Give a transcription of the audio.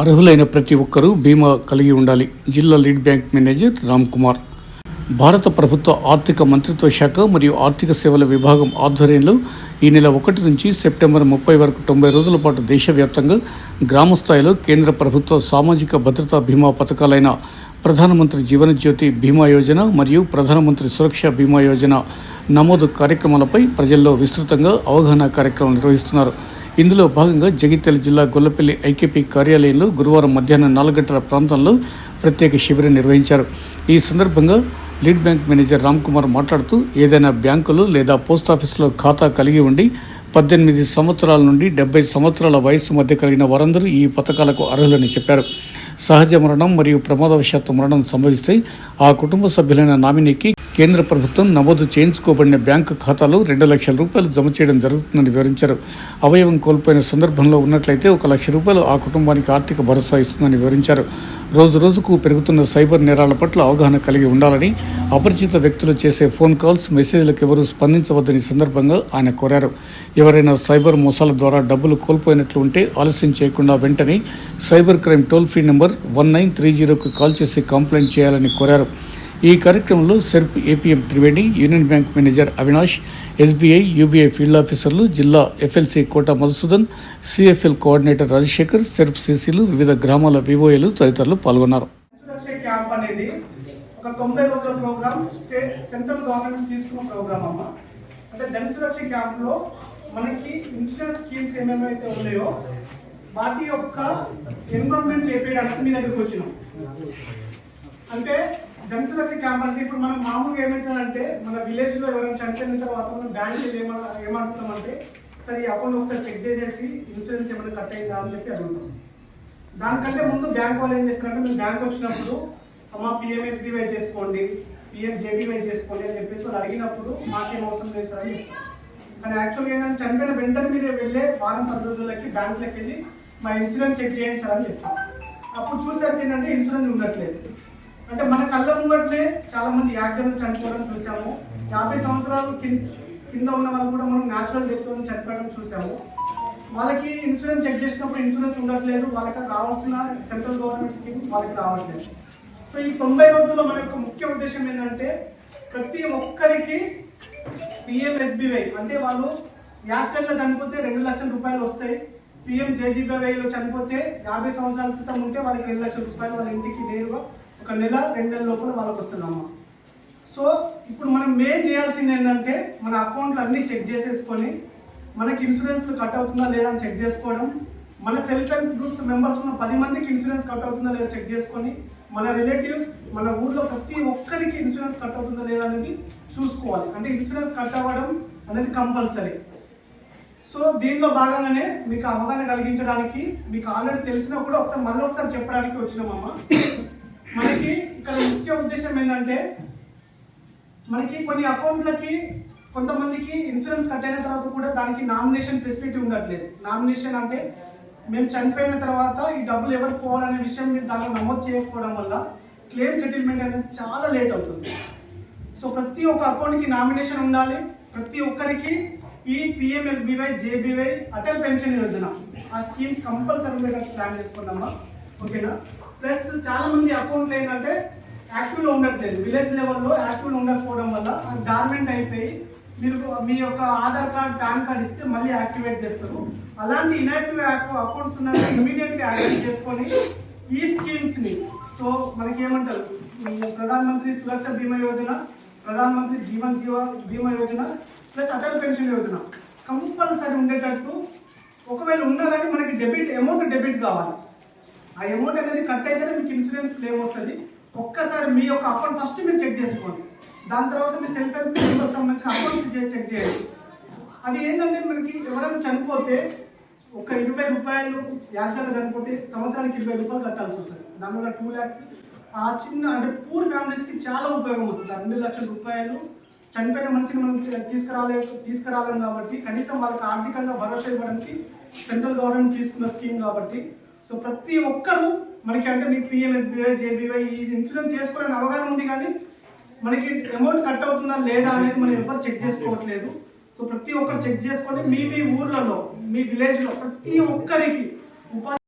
అర్హులైన ప్రతి ఒక్కరూ బీమా కలిగి ఉండాలి. జిల్లా lead bank manager Ram Kumar. భారత ప్రభుత్వ ఆర్థిక మంత్రిత్వ శాఖ మరియు ఆర్థిక సేవల విభాగం ఆధ్వర్యంలో ఈ నెల ఒకటి నుంచి సెప్టెంబర్ ముప్పై వరకు తొంభై రోజుల పాటు దేశవ్యాప్తంగా గ్రామ స్థాయిలో కేంద్ర ప్రభుత్వ సామాజిక భద్రతా బీమా పథకాలైన ప్రధానమంత్రి జీవన జ్యోతి బీమా యోజన మరియు ప్రధానమంత్రి సురక్ష బీమా యోజన నమోదు కార్యక్రమాలపై ప్రజల్లో విస్తృతంగా అవగాహన కార్యక్రమం నిర్వహిస్తున్నారు. ఇందులో భాగంగా జగిత్యాల జిల్లా గొల్లపల్లి ఐకేపీ కార్యాలయంలో గురువారం మధ్యాహ్నం నాలుగు గంటల ప్రాంతంలో ప్రత్యేక శిబిరం నిర్వహించారు. ఈ సందర్భంగా lead bank manager Ram Kumar మాట్లాడుతూ ఏదైనా బ్యాంకులు లేదా పోస్ట్ ఆఫీసులో ఖాతా కలిగి ఉండి పద్దెనిమిది సంవత్సరాల నుండి డెబ్బై సంవత్సరాల వయస్సు మధ్య కలిగిన వారందరూ ఈ పథకాలకు అర్హులని చెప్పారు. సహజ మరణం మరియు ప్రమాదవశాత్తు మరణం సంభవిస్తే ఆ కుటుంబ సభ్యులైన నామినీకి కేంద్ర ప్రభుత్వం నమోదు చేయించుకోబడిన బ్యాంకు ఖాతాలో రెండు లక్షల రూపాయలు జమ చేయడం జరుగుతుందని వివరించారు. అవయవం కోల్పోయిన సందర్భంలో ఉన్నట్లయితే ఒక లక్ష రూపాయలు ఆ కుటుంబానికి ఆర్థిక భరోసా ఇస్తుందని వివరించారు. రోజు రోజుకు పెరుగుతున్న సైబర్ నేరాల పట్ల అవగాహన కలిగి ఉండాలని అపరిచిత వ్యక్తులు చేసే ఫోన్ కాల్స్ మెసేజ్లకు ఎవరూ స్పందించవద్దని సందర్భంగా ఆయన కోరారు. ఎవరైనా సైబర్ మోసాల ద్వారా డబ్బులు కోల్పోయినట్లు ఉంటే ఆలస్యం చేయకుండా వెంటనే cyber crime toll free number one nine three జీరోకు call చేసి కంప్లైంట్ చేయాలని కోరారు. ఈ కార్యక్రమంలో SERP APM Triveni union bank manager Avinash SBI UBI field ఆఫీసర్లు జిల్లా FLC Kota Madhusudan CFL coordinator Rajasekhar SERP సీసీలు వివిధ గ్రామాల వివోఏలు తదితరులు పాల్గొన్నారు. ఒక తొంభై రోజుల ప్రోగ్రామ్ స్టేట్ సెంట్రల్ గవర్నమెంట్ తీసుకున్న ప్రోగ్రామ్ అమ్మ. అంటే జన సురక్ష క్యాంప్లో మనకి ఇన్సూరెన్స్ స్కీమ్స్ ఏమేమైతే ఉన్నాయో వాటి యొక్క ఎన్రోల్మెంట్ చేపించడానికి మీ దగ్గరికి వచ్చినాం. అంటే జన సురక్ష క్యాంప్ అంటే ఇప్పుడు మనం మామూలుగా ఏమంటారంటే మన విలేజ్లో ఎవరైనా చనిపోయిన తర్వాత మనం బ్యాంక్ ఏమన్నా ఏమంటున్నామంటే సరే ఈ అకౌంట్ ఒకసారి చెక్ చేసేసి ఇన్సూరెన్స్ ఏమైనా కట్ అయిందా అని చెప్పి అడుగుతాం. దానికంటే ముందు బ్యాంక్ వాళ్ళు ఏం చేస్తారంటే మేము బ్యాంక్ వచ్చినప్పుడు మా పిఎంఎస్బివై చేసుకోండి పిఎస్జేబీవై చేసుకోండి అని చెప్పేసి వాళ్ళు అడిగినప్పుడు మాకేం అవసరం లేదు సార్ అని కానీ యాక్చువల్గా ఏంటంటే చనిపోయిన వెంటనే మీరు వెళ్ళే వారం పది రోజులకి బ్యాంకులకు వెళ్ళి మా ఇన్సూరెన్స్ చెక్ చేయండి సార్ అని చెప్పాను అప్పుడు చూసేది ఏంటంటే ఇన్సూరెన్స్ ఉండట్లేదు. అంటే మన కళ్ళ ముంగట్లే చాలా మంది యాక్సిడెంట్ చనిపోవడం చూసాము యాభై సంవత్సరాలు కింద కింద ఉన్న వాళ్ళు కూడా మనం న్యాచురల్ డెత్ చనిపోవడం చూసాము వాళ్ళకి ఇన్సూరెన్స్ చెక్ చేసినప్పుడు ఇన్సూరెన్స్ ఉండట్లేదు. వాళ్ళకి రావాల్సిన సెంట్రల్ గవర్నమెంట్ స్కీమ్ వాళ్ళకి రావట్లేదు. సో ఈ తొంభై రోజుల్లో మన యొక్క ముఖ్య ఉద్దేశం ఏంటంటే ప్రతి ఒక్కరికి పిఎంఎస్బివై అంటే వాళ్ళు యాక్సిడెంట్లో చనిపోతే రెండు లక్షల రూపాయలు వస్తాయి. పిఎం జేజీబీవైలో చనిపోతే యాభై సంవత్సరాల క్రితం ఉంటే వాళ్ళకి రెండు లక్షల రూపాయలు వాళ్ళ ఇంటికి నేరుగా ఒక నెల రెండు నెలల లోపల వాళ్ళకి వస్తుందమ్మా. సో ఇప్పుడు మనం మెయిన్ చేయాల్సింది ఏంటంటే మన అకౌంట్లు అన్ని చెక్ చేసేసుకొని మనకి ఇన్సూరెన్స్ కట్ అవుతుందా లేదా అని చెక్ చేసుకోవడం మన సెల్ఫ్ హెల్ప్ గ్రూప్స్ మెంబర్స్ ఉన్న పది మందికి ఇన్సూరెన్స్ కట్ అవుతుందా లేదా చెక్ చేసుకొని మన రిలేటివ్స్ మన ఊర్లో ప్రతి ఒక్కరికి ఇన్సూరెన్స్ కట్ అవుతుందా లేదా అనేది చూసుకోవాలి. అంటే ఇన్సూరెన్స్ కట్ అవ్వడం అనేది కంపల్సరీ సో దీంట్లో భాగంగానే మీకు అవగాహన కలిగించడానికి మీకు ఆల్రెడీ తెలిసినా కూడా ఒకసారి మళ్ళీ ఒకసారి చెప్పడానికి వచ్చినామమ్మా. మనకి ఇక్కడ ముఖ్య ఉద్దేశం ఏంటంటే మనకి కొన్ని అకౌంట్లకి కొంతమందికి ఇన్సూరెన్స్ కట్ అయిన తర్వాత కూడా దానికి నామినేషన్ ఫెసిలిటీ ఉండట్లేదు. నామినేషన్ అంటే మేము చనిపోయిన తర్వాత ఈ డబ్బులు ఎవరికి పోవాలనే విషయం మీరు దాంట్లో నమోదు చేయకపోవడం వల్ల క్లెయిమ్ సెటిల్మెంట్ అనేది చాలా లేట్ అవుతుంది. సో ప్రతి ఒక్క అకౌంట్కి నామినేషన్ ఉండాలి. ప్రతి ఒక్కరికి ఈ PMSBY JBY Atal pension Yojana ఆ స్కీమ్స్ కంపల్సరీ ప్లాన్ చేసుకుందామా? ఓకేనా? ప్లస్ చాలా మంది అకౌంట్లు ఏంటంటే యాక్టివ్లో ఉండట్లేదు. విలేజ్ లెవెల్లో యాక్టివ్లో ఉండకపోవడం వల్ల డార్మెంట్ అయిపోయి మీరు మీ యొక్క ఆధార్ కార్డ్ పాన్ కార్డ్ ఇస్తే మళ్ళీ యాక్టివేట్ చేస్తారు. అలాంటి ఇనాక్టివ్ అకౌంట్స్ ఉన్నాయి ఇమీడియట్గా యాక్టివేట్ చేసుకొని ఈ స్కీమ్స్ని సో మనకి ఏమంటారు ప్రధానమంత్రి మంత్రి సురక్ష బీమా Yojana Pradhan Mantri Jeevan Jeeva Bima Yojana plus Atal pension Yojana. Compulsory ఉండేటట్టు ఒకవేళ ఉన్నా కానీ మనకి డెబిట్ అమౌంట్ డెబిట్ కావాలి. ఆ అమౌంట్ అనేది కట్ అయితేనే మీకు ఇన్సూరెన్స్ క్లెయిమ్ వస్తుంది. ఒక్కసారి మీ యొక్క అకౌంట్ ఫస్ట్ మీరు చెక్ చేసుకోండి. దాని తర్వాత మీ సెల్ఫ్ హెల్ప్ గ్రూప్ సంబంధించిన అకౌంట్స్ చెక్ చేయండి. అది ఏంటంటే మనకి ఎవరైనా చనిపోతే ఒక ఇరవై రూపాయలు యాక్సిడెంట్ చనిపోతే సంవత్సరానికి ఇరవై రూపాయలు కట్టాల్సి వస్తుంది. దానివల్ల టూ ల్యాక్స్ ఆ చిన్న అంటే పూర్ ఫ్యామిలీస్కి చాలా ఉపయోగం వస్తుంది. రెండు లక్షల రూపాయలు చనిపోయిన మనిషిని మనం తీసుకురాలే తీసుకురాలేం కాబట్టి కనీసం వాళ్ళకి ఆర్థికంగా భరోసా ఇవ్వడానికి సెంట్రల్ గవర్నమెంట్ తీసుకున్న స్కీమ్ కాబట్టి సో ప్రతి ఒక్కరూ మనకి అంటే మీకు పిఎంఎస్బీవై జేబీవై ఈ ఇన్సూరెన్స్ చేసుకోవాలని అవగాహన ఉంది కానీ మనకి అమౌంట్ కట్ అవుతుందా లేదా అనేది మనం ఎవరు చెక్ చేసుకోవట్లేదు. సో ప్రతి ఒక్కరు చెక్ చేసుకొని మీ మీ ఊర్లలో మీ విలేజ్లో ప్రతి ఒక్కరికి ఉపాధి